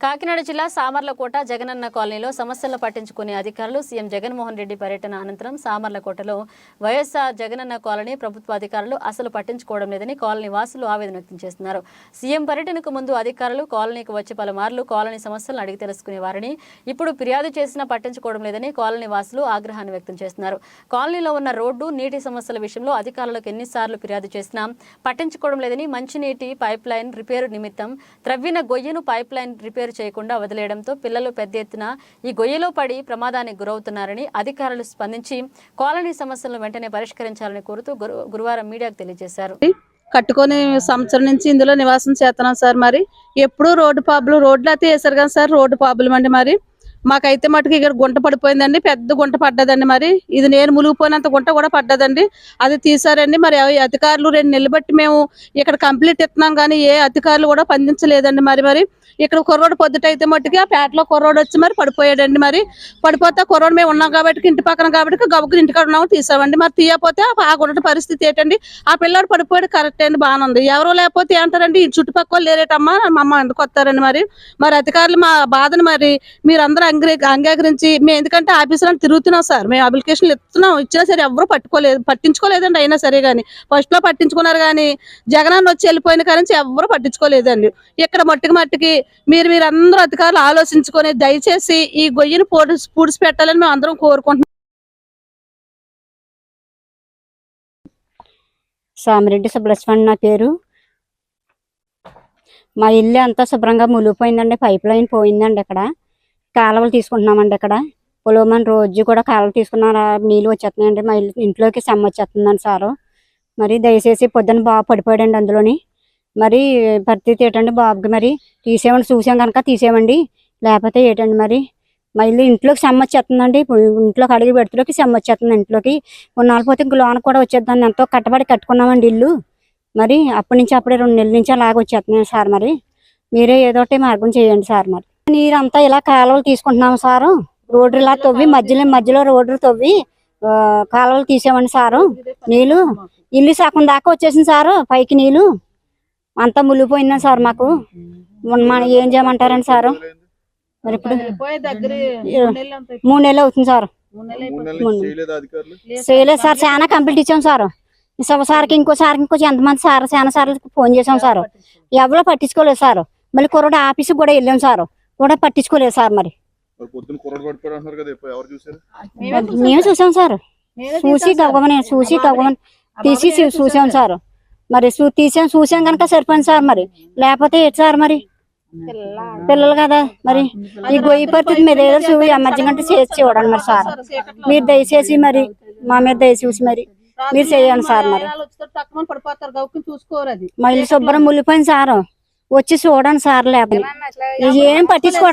కాకినాడ జిల్లా సామర్లకోట జగనన్న కాలనీలో సమస్యలను పట్టించుకునే అధికారులు సీఎం జగన్మోహన్ రెడ్డి పర్యటన అనంతరం సామర్లకోటలో వైఎస్ఆర్ జగనన్న కాలనీ ప్రభుత్వ అధికారులు అసలు పట్టించుకోవడం లేదని కాలనీ వాసులు ఆవేదన వ్యక్తం చేస్తున్నారు. సీఎం పర్యటనకు ముందు అధికారులు కాలనీకి వచ్చి పలుమార్లు కాలనీ సమస్యలను అడిగి తెలుసుకునేవారని ఇప్పుడు ఫిర్యాదు చేసినా పట్టించుకోవడం లేదని కాలనీ వాసులు ఆగ్రహాన్ని వ్యక్తం చేస్తున్నారు. కాలనీలో ఉన్న రోడ్డు నీటి సమస్యల విషయంలో అధికారులకు ఎన్నిసార్లు ఫిర్యాదు చేసినా పట్టించుకోవడం లేదని మంచినీటి పైప్ లైన్ రిపేరు నిమిత్తం త్రవ్విన గొయ్యను పైప్ లైన్ రిపేర్ చేయకుండా వదిలేయడంతో పిల్లలు పెద్ద ఎత్తున ఈ గొయ్యలో పడి ప్రమాదానికి గురవుతున్నారని అధికారులు స్పందించి కాలనీ సమస్యలను వెంటనే పరిష్కరించాలని కోరుతూ గురువారం మీడియాకు తెలియజేశారు. కట్టుకొని సంవత్సరం నుంచి ఇందులో నివాసం చేస్తున్నాం సార్ మరి. ఎప్పుడు రోడ్డు పాపులు రోడ్లు అయితే వేసారు కదా సార్ రోడ్డు పాపులు అండి మరి. మాకైతే మటుకు ఇక్కడ గుంట పడిపోయిందండి పెద్ద గుంట పడ్డదండి మరి. ఇది నేను మునిగిపోయినంత గుంట కూడా పడ్డదండి. అది తీసారండి. మరి అవి అధికారులు రెండు నెలలు బట్టి మేము ఇక్కడ కంప్లీట్ ఇస్తున్నాం కానీ ఏ అధికారులు కూడా పండించలేదండి మరి మరి. ఇక్కడ కుర్రోడు పొద్దుటైతే మట్టుకి ఆ పేటలో కుర్రోడు వచ్చి మరి పడిపోయాడండి మరి. పడిపోతే కుర్రోడు మేము ఉన్నాం కాబట్టి ఇంటి పక్కన కాబట్టి గబుకుని ఇంటికాడ ఉన్నాము తీసామండి. మరి తీయకపోతే ఆ గుంట పరిస్థితి ఏంటండి? ఆ పిల్లాడు పడిపోయాడు కరెక్ట్ అండి బాగానే ఉంది. ఎవరో లేకపోతే ఏంటారండి? ఈ చుట్టుపక్కల లేరేటమ్మా మా అమ్మ ఎందుకు వస్తారండి మరి? మరి అధికారులు మా బాధను మరి మీరందరూ అంగీ అంగీకరించి మేము ఎందుకంటే ఆఫీసులను తిరుగుతున్నాం సార్. మేము అప్లికేషన్లు ఇస్తున్నాం. ఇచ్చినా సరే ఎవరు పట్టుకోలేదు పట్టించుకోలేదండి అయినా సరే కానీ ఫస్ట్లో పట్టించుకున్నారు కానీ జగనన్న వచ్చి వెళ్ళిపోయిన కానీ ఎవరు పట్టించుకోలేదండి. ఇక్కడ మట్టికి మట్టికి మీరు మీరందరూ అధికారులు ఆలోచించుకొని దయచేసి ఈ గొయ్యిని పూడ్చి పూడ్చి పెట్టాలని మేము అందరం కోరుకుంటున్నాం. సామిరెడ్డి సుబ్బలక్ష్మణ్ నా పేరు. మా ఇల్లు అంతా శుభ్రంగా ములిగిపోయిందండి పైప్ లైన్ పోయిందండి ఇక్కడ. కాలువలు తీసుకుంటున్నామండి ఇక్కడ. పొలమని రోజు కూడా కాలువలు తీసుకున్నాం నీళ్ళు వచ్చేస్తున్నాయండి. మా ఇల్లు ఇంట్లోకి సెమ్మ వచ్చేస్తుందండి సారు. మరి దయచేసి పొద్దున్న బాబు పడిపోయాడండి అందులోని. మరి పరిస్థితి ఏంటండి బాబుకి మరి? తీసేయమండి చూసాం కనుక తీసేయమండి. లేకపోతే ఏంటండి మరి? మళ్ళీ ఇంట్లోకి సెమ్మ వచ్చేస్తుందండి. ఇంట్లోకి అడిగి పెడుతులోకి సెమ్మ వచ్చేస్తుంది ఇంట్లోకి. ఉన్నాళ్ళపోతే పోతే ఇంక లోన కూడా వచ్చేద్దాం ఎంతో కట్టబడి కట్టుకున్నామండి ఇల్లు. మరి అప్పటి నుంచి అప్పుడే రెండు నెలల నుంచి అలాగ వచ్చేస్తున్నాయి సార్ మరి. మీరే ఏదో ఒకటి మార్గం చేయండి సార్ మరి. నీరంతా ఇలా కాలువలు తీసుకుంటున్నాము సారు. రోడ్డు ఇలా తవ్వి మధ్యలో మధ్యలో రోడ్డు తవ్వి కాలువలు తీసామండి సారు. నీళ్ళు ఇల్లు సగం దాకా వచ్చేసింది సారు పైకి నీళ్ళు. అంతా మునిగిపోయిందా సార్ మాకు. మన- ఏం చేయమంటారండి సారు? మరి ఇప్పుడు మూడు నెలలు అవుతుంది సార్. చేయలేదా సార్ చాలా కంప్లీట్ ఇచ్చాం సార్. సార్కి ఇంకోసారికి ఇంకో ఎంతమంది సార్ చాలా సార్లు ఫోన్ చేసాం సార్. ఎవరో పట్టించుకోలేదు సార్. మళ్ళీ కుర్రోడు ఆఫీస్కి కూడా వెళ్ళాం సార్. కూడా పట్టించుకోలేదు సార్ మరి. మేము చూసాం సార్. చూసి గవ్వమని చూసి గవ్వమని తీసి చూసాం సార్. మరి చూ- తీసాం చూసాం కనుక సరిపోయింది సార్ మరి. లేకపోతే ఏంటి సార్ మరి? పిల్లలు కదా మరి. ఈ గొయ్యి పరిస్థితి మీరు ఏదో చూ ఎమర్జెన్సీ చేసి చూడండి మరి సార్. మీరు దయచేసి మరి మా మీద దయచేసి మరి మీరు చేయండి సార్ మరి. పడిపోతారు గౌకుని చూసుకోరు అది. మా ఇల్లు శుభ్రం ముల్లిపోయింది సార్. వచ్చి చూడండి సార్ లేకపోతే ఏం పట్టించుకోవట్లేదు